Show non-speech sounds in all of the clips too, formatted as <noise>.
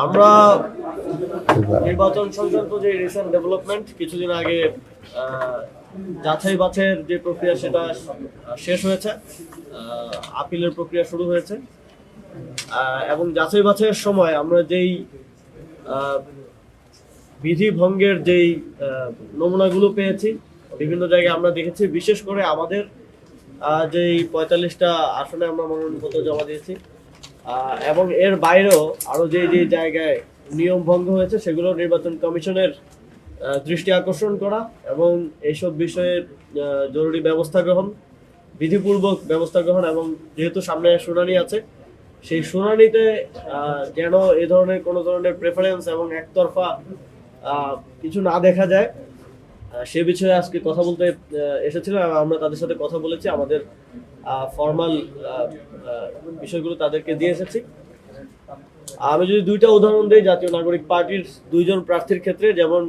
আমরা নির্বাচন সংক্রান্ত যে রিসেন্ট ডেভেলপমেন্ট কিছুদিন আগে যাচাই বাছাইয়ের যে প্রক্রিয়া সেটা শেষ হয়েছে আপিলের প্রক্রিয়া শুরু হয়েছে। এবং যাচাই বাছাইয়ের সময় আমরা যেই বিধি ভঙ্গের যেই নমুনাগুলো পেয়েছি, বিভিন্ন জায়গায় আমরা দেখেছি। বিশেষ করে আমাদের যেই পঁয়তাল্লিশটা আসনে আমরা মনোনয়নপত্র জমা দিয়েছি। এবং এর বাইরেও আরও যে যে জায়গায় নিয়ম ভঙ্গ হয়েছে, সেগুলো নির্বাচন কমিশনের দৃষ্টি আকর্ষণ করা এবং এইসব বিষয়ে জরুরি ব্যবস্থা গ্রহণ, বিধিপূর্বক ব্যবস্থা গ্রহণ এবং যেহেতু সামনে শুনানি আছে, সেই শুনানিতে যেন এ ধরনের কোনো ধরনের প্রেফারেন্স এবং একতরফা কিছু না দেখা যায়। সে বিষয়ে আজকে কথা বলতে এসেছিলাম আমরা তাদের সাথে কথা বলেছি। আমাদের ফর্মাল বিষয়গুলো তাদেরকে দিয়ে এসেছি। আমি যদি দুইটা উদাহরণ দিই জাতীয় নাগরিক পার্টির দুইজন প্রার্থীর ক্ষেত্রে যেমন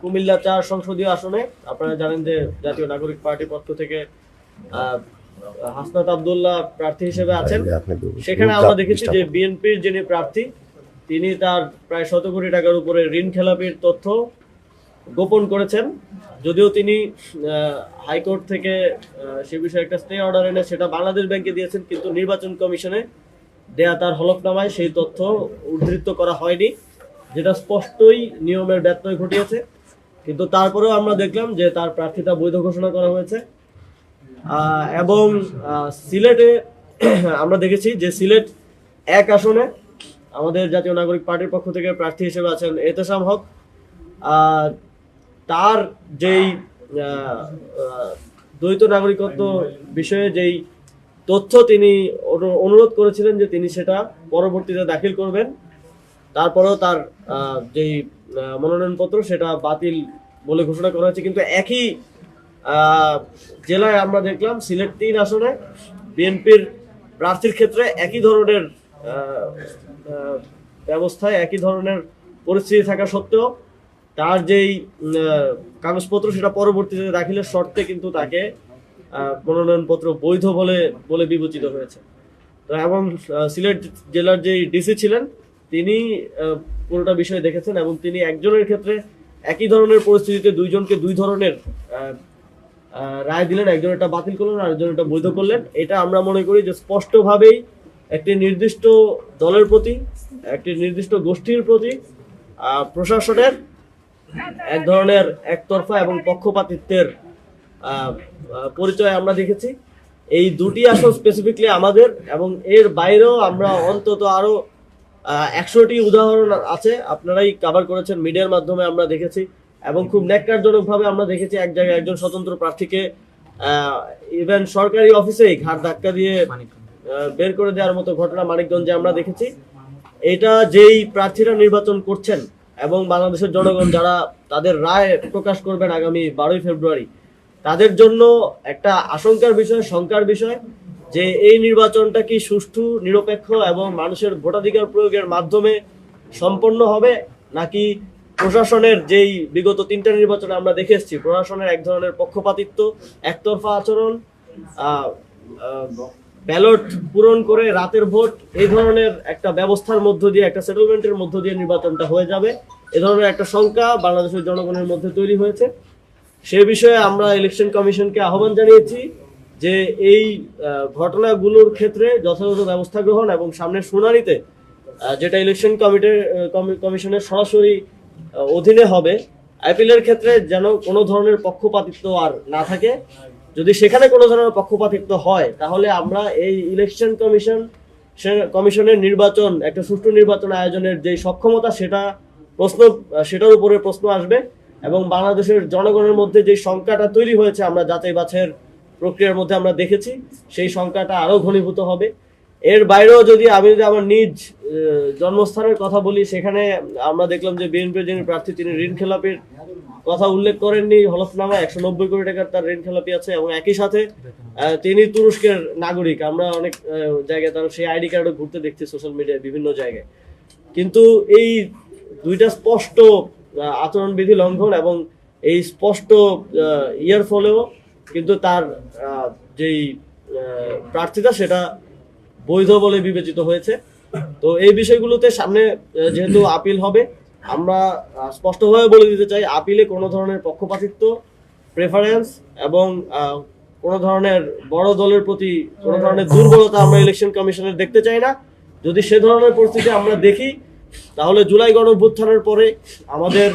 কুমিল্লা চার সংসদীয় আসনে আপনারা জানেন যে জাতীয় নাগরিক পার্টির পক্ষ থেকে আহ, হাসনাত আবদুল্লাহ প্রার্থী হিসেবে আছেন। সেখানে আমরা দেখেছি যে বিএনপির যিনি প্রার্থী তিনি তার প্রায় শত কোটি টাকার উপরে ঋণ খেলাপির তথ্য গোপন করেছেন। যদিও তিনি হাইকোর্ট থেকে সে বিষয়ে একটা স্টে অর্ডার এনে সেটা বাংলাদেশ ব্যাংকে দিয়েছেন কিন্তু নির্বাচন কমিশনে দেয়া তার হলফনামায় সেই তথ্য উদ্ধৃত করা হয়নি যেটা স্পষ্টই নিয়মের ব্যত্যয় ঘটিয়েছে। কিন্তু তারপরেও আমরা দেখলাম যে তার প্রার্থিতা বৈধ ঘোষণা করা হয়েছে। এবং সিলেটে <clears throat> আমরা দেখেছি যে সিলেট এক আসনে আমাদের জাতীয় নাগরিক পার্টির পক্ষ থেকে প্রার্থী হিসেবে আছেন এতেসাম হক। আহ, তার যেই দ্বৈত নাগরিকত্ব বিষয়ে যেই তথ্য তিনি অনু- অনুরোধ করেছিলেন যে তিনি সেটা পরবর্তীতে দাখিল করবেন, তারপরেও তার যেই মনোনয়নপত্র সেটা বাতিল বলে ঘোষণা করা হয়েছে। কিন্তু একই জেলায় আমরা দেখলাম সিলেট তিন আসনে বিএনপির প্রার্থীর ক্ষেত্রে একই ধরনের ব্যবস্থায়, একই ধরনের পরিস্থিতি থাকা সত্ত্বেও তার যেই কাগজপত্র সেটা পরবর্তীতে দাখিলের শর্তে কিন্তু তাকে মনোনয়নপত্র বৈধ বলে বলে বিবেচিত হয়েছে। এবং সিলেট জেলার যে ডিসি ছিলেন, তিনি পুরোটা বিষয় দেখেছেন এবং তিনি একজনের ক্ষেত্রে একই ধরনের পরিস্থিতিতে দুইজনকে দুই ধরনের রায় দিলেন একজন এটা বাতিল করলেন, আর একজন এটা বৈধ করলেন। এটা আমরা মনে করি যে স্পষ্টভাবেই একটি নির্দিষ্ট দলের প্রতি, একটি নির্দিষ্ট গোষ্ঠীর প্রতি প্রশাসনের এক ধরনের একতরফা এবং পক্ষপাতিত্বের পরিচয় আমরা দেখেছি। এই দুটি আসন স্পেসিফিকলি আমাদের এবং এর বাইরেও আমরা অন্তত আরও একশোটি উদাহরণ আছে। আপনারাই কভার করেছেন মিডিয়ার মাধ্যমে আমরা দেখেছি এবং খুব ন্যাক্কারজনক ভাবে আমরা দেখেছি এক জায়গায় একজন স্বতন্ত্র প্রার্থীকে ইভেন সরকারি অফিসেই ঘাট ধাক্কা দিয়ে বের করে দেওয়ার মতো ঘটনা মানিকগঞ্জে আমরা দেখেছি। এটা যেই প্রার্থীরা নির্বাচন করছেন এবং বাংলাদেশের জনগণ যারা তাদের রায় প্রকাশ করবেন আগামী বারোই ফেব্রুয়ারি, তাদের জন্য একটা আশঙ্কার বিষয়, শঙ্কার বিষয় যে এই নির্বাচনটা কি সুষ্ঠু, নিরপেক্ষ এবং মানুষের ভোটাধিকার প্রয়োগের মাধ্যমে সম্পন্ন হবে নাকি প্রশাসনের যেই বিগত তিনটা নির্বাচনে আমরা দেখে এসেছি, প্রশাসনের এক ধরনের পক্ষপাতিত্ব, একতরফা আচরণ ব্যালট পূরণ করে রাতের ভোট, এই ধরনের একটা ব্যবস্থার মধ্য দিয়ে, একটা সেটেলমেন্টের মধ্য দিয়ে নির্বাচনটা হয়ে যাবে। এ ধরনের একটা শঙ্কা বাংলাদেশের জনগণের মধ্যে তৈরি হয়েছে। সে বিষয়ে আমরা ইলেকশন কমিশনকে আহ্বান জানিয়েছি যে এই ঘটনাগুলোর ক্ষেত্রে যথাযথ ব্যবস্থা গ্রহণ এবং সামনের শুনানিতে যেটা ইলেকশন কমিটির কমিশনের সরাসরি অধীনে হবে আইপিএলের ক্ষেত্রে যেন কোনো ধরনের পক্ষপাতিত্ব আর না থাকে। যদি সেখানে কোনো ধরনের পক্ষপাতিত্ব হয়, তাহলে আমরা এই ইলেকশন কমিশন কমিশনের নির্বাচন, একটা সুষ্ঠু নির্বাচন আয়োজনের যে সক্ষমতা সেটা প্রশ্ন, সেটার উপরে প্রশ্ন আসবে এবং বাংলাদেশের জনগণের মধ্যে যে সংখ্যাটা তৈরি হয়েছে আমরা যাচাই বাছের প্রক্রিয়ার মধ্যে আমরা দেখেছি, সেই সংখ্যাটা আরও ঘনীভূত হবে। এর বাইরেও যদি আমি যদি আমার নিজ জন্মস্থানের কথা বলি, সেখানে আমরা দেখলাম যে বিএনপির যিনি প্রার্থী, তিনি ঋণ খেলাপির কথা উল্লেখ করেননি হলফনামা একশো নব্বই কোটি টাকার তার ঋণ খেলাপি আছে এবং একই সাথে তিনি তুরস্কের নাগরিক। আমরা অনেক জায়গায় তার সেই আইডি কার্ডও ঘুরতে দেখছি সোশ্যাল মিডিয়ায় বিভিন্ন জায়গায়। কিন্তু এই দুইটা স্পষ্ট আচরণবিধি লঙ্ঘন এবং এই স্পষ্ট ইয়ের ফলেও কিন্তু তার যেই প্রার্থিতা সেটা বৈধ বলে বিবেচিত হয়েছে। তো এই বিষয়গুলোতে সামনে যেহেতু <coughs> আপিল হবে আমরা স্পষ্টভাবে বলে দিতে চাই, আপিলে কোনো ধরনের পক্ষপাতিত্ব প্রেফারেন্স এবং কোনো ধরনের বড় দলের প্রতি কোনো ধরনের দুর্বলতা আমরা ইলেকশন কমিশনের দেখতে চাই না। যদি সে ধরনের পরিস্থিতি আমরা দেখি, তাহলে জুলাই গণভ্যুত্থানের পরে আমাদের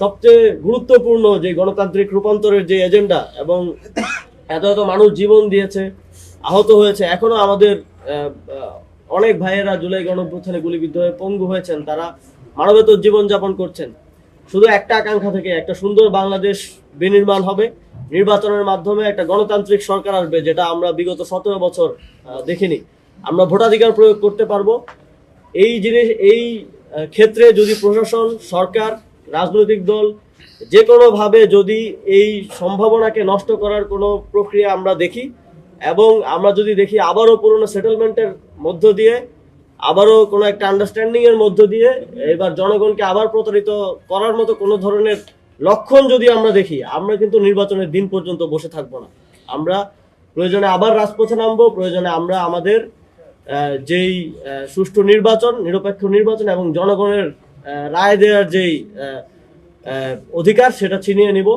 সবচেয়ে গুরুত্বপূর্ণ যে গণতান্ত্রিক রূপান্তরের যে এজেন্ডা এবং এত এত মানুষ জীবন দিয়েছে, আহত হয়েছে, এখনও আমাদের অনেক ভাইয়েরা জুলাই গণঅভ্যুত্থানে গুলিবিদ্ধ হয়ে পঙ্গু হয়েছেন। তারা মানবেতর জীবনযাপন করছেন। শুধু একটা আকাঙ্ক্ষা থেকে একটা সুন্দর বাংলাদেশ বিনির্মাণ হবে। নির্বাচনের মাধ্যমে একটা গণতান্ত্রিক সরকার আসবে, যেটা আমরা বিগত সতেরো বছর দেখিনি। আমরা ভোটাধিকার প্রয়োগ করতে পারব। এই জিনিস, এই ক্ষেত্রে যদি প্রশাসন, সরকার, রাজনৈতিক দল যে কোনোভাবে যদি এই সম্ভাবনাকে নষ্ট করার কোনো প্রক্রিয়া আমরা দেখি, এবং আমরা যদি দেখি আবারও পুরনো সেটেলমেন্টের মধ্য দিয়ে আবারও কোনো একটা আন্ডারস্ট্যান্ডিং এর মধ্য দিয়ে এবার জনগণকে আবার প্রতারিত করার মতো কোনো ধরনের লক্ষণ যদি আমরা দেখি, আমরা কিন্তু নির্বাচনের দিন পর্যন্ত বসে থাকব না। আমরা প্রয়োজনে আবার রাজপথে নামবো, প্রয়োজনে আমরা আমাদের যেই সুষ্ঠু নির্বাচন, নিরপেক্ষ নির্বাচন এবং জনগণের রায় দেওয়ার যেই অধিকার সেটা ছিনিয়ে নিব।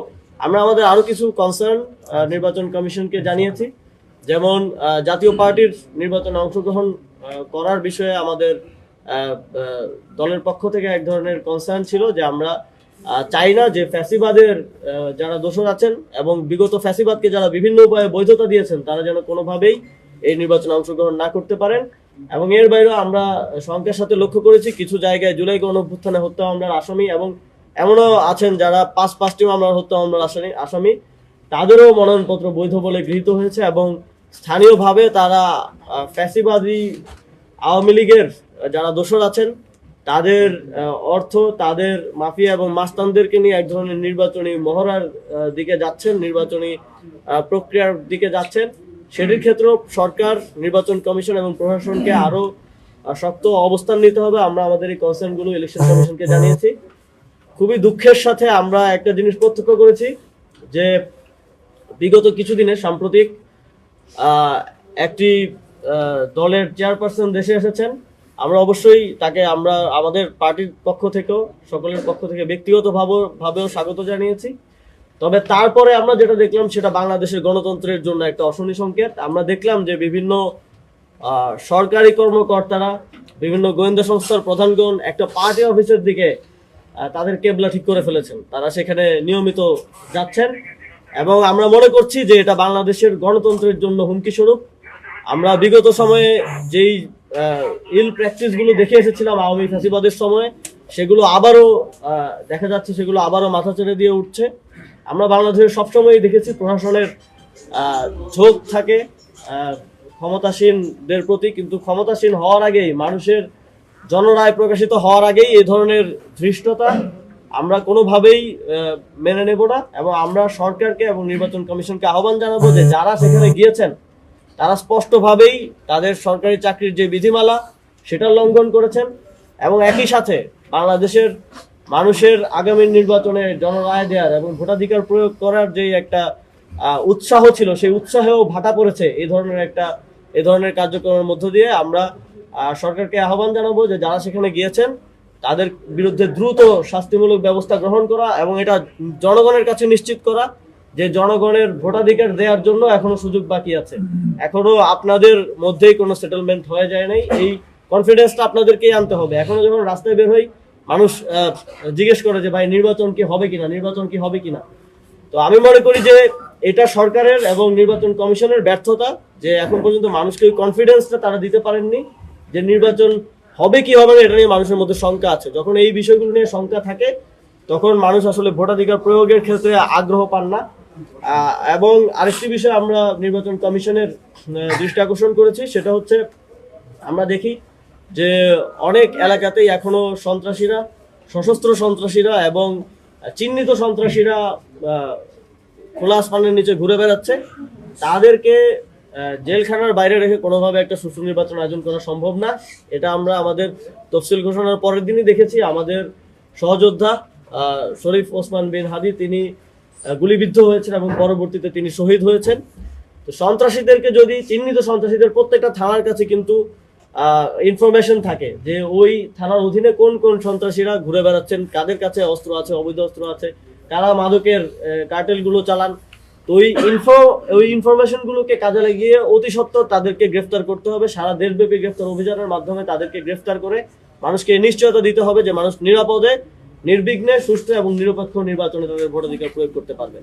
আমরা আমাদের আরও কিছু কনসার্ন নির্বাচন কমিশনকে জানিয়েছি। যেমন জাতীয় পার্টির নির্বাচনে অংশগ্রহণ করার বিষয়ে আমাদের দলের পক্ষ থেকে এক ধরনের কনসার্ন ছিল যে আমরা চাই না যে ফ্যাসিবাদের যারা দোষর আছেন এবং বিগত ফ্যাসিবাদকে যারা বিভিন্ন উপায়ে বৈধতা দিয়েছেন, তারা যেন কোনোভাবেই এই নির্বাচনে অংশগ্রহণ না করতে পারেন। এবং এর বাইরেও আমরা সংখ্যার সাথে লক্ষ্য করেছি, কিছু জায়গায় জুলাই গণ অভ্যুত্থানে হত্যা মামলার আসামি এবং এমনও আছেন যারা পাঁচ পাঁচটি মামলার হত্যা মামলার আসামি আসামি। তাদেরও মনোনয়নপত্র বৈধ বলে গৃহীত হয়েছে এবং স্থানীয়ভাবে তারা ফ্যাসিবাদী আওয়ামী লীগের যারা দোষর আছেন তাদের অর্থ তাদের মাফিয়া এবং মাস্তানদেরকে নিয়ে এক ধরনের নির্বাচনী মহড়ার দিকে যাচ্ছেন নির্বাচনী প্রক্রিয়ার দিকে যাচ্ছেন। সেটির ক্ষেত্রেও সরকার নির্বাচন কমিশন এবং প্রশাসনকে আরও আহ, শক্ত অবস্থান নিতে হবে। আমরা আমাদের এই কনসার্নগুলো ইলেকশন কমিশনকে জানিয়েছি। খুবই দুঃখের সাথে আমরা একটা জিনিস প্রত্যক্ষ করেছি যে বিগত কিছুদিনে সাম্প্রতিক একটি দলের চেয়ারপারসন দেশে এসেছেন। আমরা অবশ্যই তাকে আমরা, আমাদের পার্টির পক্ষ থেকেও, সকলের পক্ষ থেকে ব্যক্তিগত ভাবেও স্বাগত জানিয়েছি। তবে তারপরে আমরা যেটা দেখলাম, সেটা বাংলাদেশের গণতন্ত্রের জন্য একটা অশনি সংকেত। আমরা দেখলাম যে বিভিন্ন সরকারি কর্মকর্তারা, বিভিন্ন গোয়েন্দা সংস্থার প্রধানগণ, একটা পার্টি অফিসের দিকে তাদের কেবলা ঠিক করে ফেলেছেন। তারা সেখানে নিয়মিত যাচ্ছেন। এবং আমরা মনে করছি যে এটা বাংলাদেশের গণতন্ত্রের জন্য হুমকি স্বরূপ। আমরা বিগত সময়ে যেই ইল প্র্যাকটিসগুলো দেখে এসেছিলাম আওয়ামী ফাঁসিবাদের সময়, সেগুলো আবারও দেখা যাচ্ছে সেগুলো আবারও মাথা চেড়ে দিয়ে উঠছে। আমরা বাংলাদেশে সবসময়ই দেখেছি প্রশাসনের ঝোঁক থাকে ক্ষমতাসীনদের প্রতি, কিন্তু ক্ষমতাসীন হওয়ার আগেই, মানুষের জনরায় প্রকাশিত হওয়ার আগেই এই ধরনের ধৃষ্টতা আমরা কোনোভাবেই মেনে নেব না এবং আমরা সরকারকে এবং নির্বাচন কমিশনকে আহ্বান জানাব যে যারা সেখানে গিয়েছেন, তারা স্পষ্টভাবেই তাদের সরকারি চাকরির যে বিধিমালা, সেটা লঙ্ঘন করেছেন এবং একই সাথে বাংলাদেশের মানুষের আগামী নির্বাচনে জনরায় দেওয়ার এবং ভোটাধিকার প্রয়োগ করার যে একটা উৎসাহ ছিল, সেই উৎসাহেও ভাটা পড়েছে এই ধরনের একটা, এ ধরনের কার্যক্রমের মধ্য দিয়ে। আমরা সরকারকে আহ্বান জানাব যে যারা সেখানে গিয়েছেন তাদের বিরুদ্ধে দ্রুত শাস্তিমূলক ব্যবস্থা গ্রহণ করা এবং এটা জনগণের কাছে নিশ্চিত করা যে জনগণের ভোটাধিকার দেওয়ার জন্য এখনও সুযোগ বাকি আছে। এখনও আপনাদের মধ্যেই কোনো সেটেলমেন্ট হয়ে যায় নাই। এই কনফিডেন্সটা আপনাদেরকেই আনতে হবে। এখনও যখন রাস্তায় বের হই, মানুষ জিজ্ঞেস করে যে, ভাই, নির্বাচন কি হবে কিনা? নির্বাচন কি হবে কিনা? তো আমি মনে করি যে, এটা সরকারের এবং নির্বাচন কমিশনের ব্যর্থতা যে, এখন পর্যন্ত মানুষকে ওই কনফিডেন্সটা তারা দিতে পারেননি যে, নির্বাচন হবে কি হবে না, এটা নিয়ে মানুষের মধ্যে শঙ্কা আছে। যখন এই বিষয়গুলো নিয়ে শঙ্কা থাকে, তখন মানুষ আসলে ভোটাধিকার প্রয়োগের ক্ষেত্রে আগ্রহ পান না। এবং আরেকটি বিষয় আমরা নির্বাচন কমিশনের দৃষ্টি আকর্ষণ করেছি, সেটা হচ্ছে আমরা দেখি যে অনেক এলাকাতেই এখনও সন্ত্রাসীরা, সশস্ত্র সন্ত্রাসীরা এবং চিহ্নিত সন্ত্রাসীরা খোলা আসমানের নিচে ঘুরে বেড়াচ্ছে। তাদেরকে জেলখানার বাইরে রেখে কোনোভাবে একটা সুষ্ঠু নির্বাচন আয়োজন করা সম্ভব না। এটা আমরা আমাদের তফসিল ঘোষণার পরের দিনই দেখেছি। আমাদের সহযোদ্ধা শরীফ ওসমান বিন হাদি, তিনি গুলিবিদ্ধ হয়েছেন এবং পরবর্তীতে তিনি শহীদ হয়েছেন। তো সন্ত্রাসীদেরকে যদি, চিহ্নিত সন্ত্রাসীদের প্রত্যেকটা থানার কাছে কিন্তু ইনফরমেশন থাকে যে ওই থানার অধীনে কোন কোন সন্ত্রাসীরা ঘুরে বেড়াচ্ছেন, কাদের কাছে অস্ত্র আছে, অবৈধ অস্ত্র আছে, কারা মাদকের কার্টেলগুলো চালান তো ওই ইনফো ওই ইনফরমেশন গুলোকে কাজে লাগিয়ে অতি সত্বর তাদেরকে গ্রেফতার করতে হবে। সারা দেশব্যাপী গ্রেফতার অভিযানের মাধ্যমে তাদেরকে গ্রেফতার করে মানুষকে নিশ্চয়তা দিতে হবে যে মানুষ নিরাপদে, নির্বিঘ্নে, সুস্থ এবং নিরপেক্ষ নির্বাচনে তাদের ভোটাধিকার প্রয়োগ করতে পারবে।